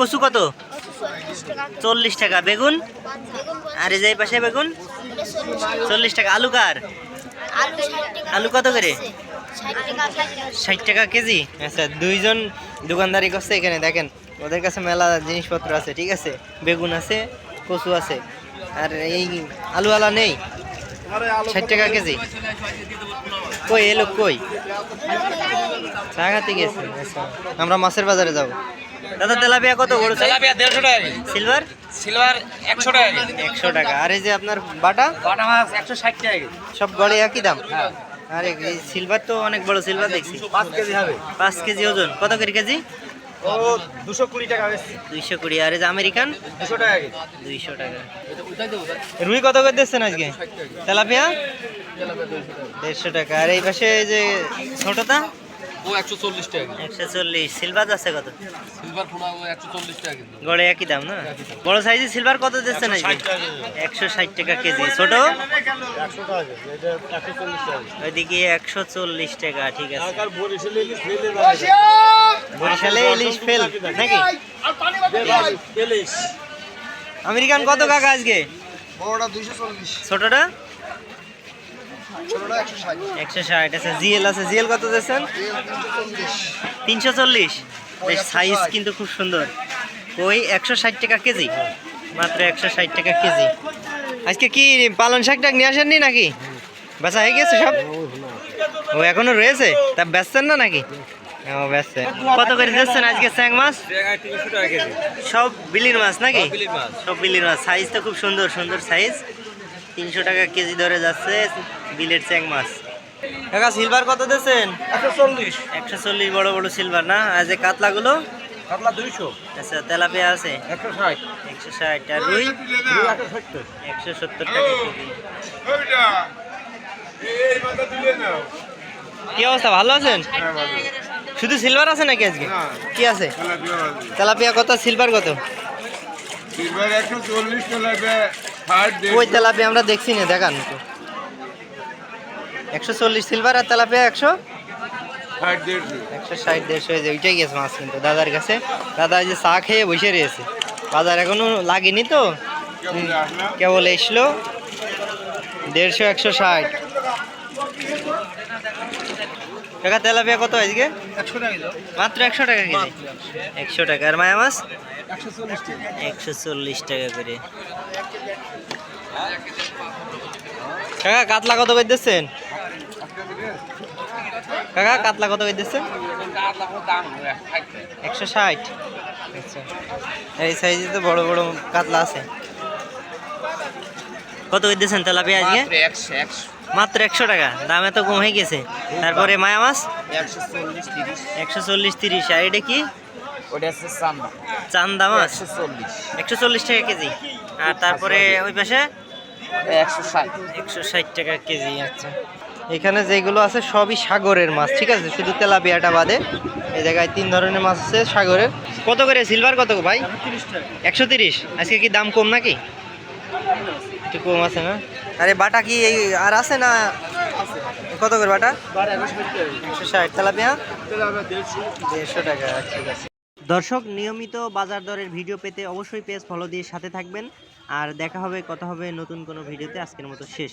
কচু কত? চল্লিশ টাকা। বেগুন? আর এই যে পাশে বেগুন? চল্লিশ টাকা। আলু কার? আলু কত করে? ষাট টাকা কেজি। আচ্ছা দুইজন দোকানদারি করছে এখানে, দেখেন। ওদের কাছে মেলা জিনিসপত্র আছে, ঠিক আছে? বেগুন আছে, কচু আছে। আর এই আলুওয়ালা নেই? ষাট টাকা কেজি। কই এলো কই? চা খাতে গেছে। আচ্ছা আমরা মাছের বাজারে যাব। দাদা তেলাপিয়া কত বড় তেলাপিয়া দেড়শো টাকা সিলভার সিলভার একশো টাকা একশো টাকা। আর এই যে আপনার বাটা? বাটা মাছ একশো ষাট টাকা সব গড়ে একই দাম? হ্যাঁ। আর এই সিলভার তো অনেক বড় সিলভার দেখছি। পাঁচ কেজি হবে। পাঁচ কেজি ওজন। কত করে কেজি? ও দুশো কুড়ি টাকা দুইশো কুড়ি। আর এই যে আমেরিকান? দুশো টাকা দুইশো টাকা। রুই কত করে দিচ্ছেন আজকে? তেলাপিয়া? দেড়শো টাকা। আর এই পাশে এই যে ছোটটা? ও একশো চল্লিশ টাকা কেজি। একশো চল্লিশ। সিলভার আছে কত? সিলভার পোনা ও একশো চল্লিশ টাকা কেজি। গড়ে একই দাম না? বড় সাইজের সিলভার কত দিচ্ছেন আজকে একশো ষাট টাকা কেজি। ছোট? একশো টাকা এটা একশো চল্লিশ টাকা ওইদিকে একশো চল্লিশ টাকা ঠিক আছে। আর বরিশালে ইলিশ ফেলে বরিশালে ইলিশ ফেল। নাকি? ইলিশ। আমেরিকান কত কাকা আজকে? বড়টা দুইশো চল্লিশ। ছোটটা ছোটটা? একশো ষাট। আছে জিএল আছে জিএল কত দিচ্ছেন তিনশো চল্লিশ। সাইজ কিন্তু খুব সুন্দর। ওই একশো ষাট টাকা কেজি। মাত্র একশো ষাট টাকা কেজি। আজকে কি পালন শাক টাক নিয়ে আসেননি নাকি? বেচা হয়ে গেছে সব? ও এখনও রয়েছে? তা বেচছেন না নাকি? ও বেচছে। কত করে দিচ্ছেন আজকে স্যাং মাছ? তিনশো টাকা কেজি। সব বিলির মাছ নাকি? সব বিলির মাছ। সাইজ তো খুব সুন্দর সুন্দর সাইজ তিনশো টাকা কেজি ধরে যাচ্ছে বিলের চ্যাং মাছ। কাকা সিলভার কত দিচ্ছেন একশো চল্লিশ। একশো চল্লিশ বড় বড় সিলভার না? আর যে কাতলাগুলো? কাতলা দুইশো। আচ্ছা তেলাপিয়া আছে? একশো ষাট। একশো ষাট। আর রুই? একশো সত্তর টাকা কেজি। কি অবস্থা ভালো আছেন? শুধু সিলভার আছে নাকি আজকে? কি আছে? তেলাপিয়া কত সিলভার কত? সিলভার একশো চল্লিশ তেলাপিয়া ওই তেলাপিয়া আমরা দেখছি না দেখান। একশো চল্লিশ সিলভার আর তেলাপিয়া একশো একশো ষাট দেড়শো হয়ে যায় ওইটাই গেছে মাছ কিন্তু দাদার কাছে। দাদা এই যে চা খেয়ে বসে রয়েছে। বাজার এখনও লাগেনি তো? কেবল এসলো। দেড়শো একশো ষাট। টাকা তেলাপিয়া কত আজকে? মাত্র একশো টাকা কেজি। একশো। টাকা আর মায়া মাছ? একশো চল্লিশ টাকা। করে। কাকা কাতলা কত করে দিচ্ছেন? কাকা কাতলা কত করে দিচ্ছেন? একশো ষাট। আচ্ছা। এই সাইজে তো বড় বড় কাতলা আছে। কত করে দিচ্ছেন তেলাপিয়া আজকে? মাত্র একশো টাকা। দাম এত কম হয়ে গেছে। তারপরে মায়া মাছ? একশো চল্লিশ তিরিশ। একশো চল্লিশ তিরিশ। আর এটা কি? ওটা হচ্ছে চান্দা। চান্দা মাছ? একশো চল্লিশ। একশো চল্লিশ টাকা কেজি। আর তারপরে ওই পাশে? একশো ষাট। একশো ষাট টাকা কেজি আচ্ছা। এখানে যেগুলো আছে সবই সাগরের মাছ ঠিক আছে? শুধু তেলাপিয়াটা বাদে এই জায়গায় তিন ধরনের মাছ আছে সাগরের। কত করে? সিলভার কত ভাই? একশো তিরিশ। আজকে কি দাম কম নাকি? একটু কম আছে না? আরে বাটা কি এই আর আছে না কত করে বাটা? একশো ষাট। তেলাপিয়া? দেড়শো টাকা ঠিক আছে। দর্শক, নিয়মিত বাজার দরের ভিডিও পেতে অবশ্যই পেজ ফলো দিয়ে সাথে থাকবেন। আর দেখা হবে, কথা হবে নতুন কোনো ভিডিওতে। আজকের মতো শেষ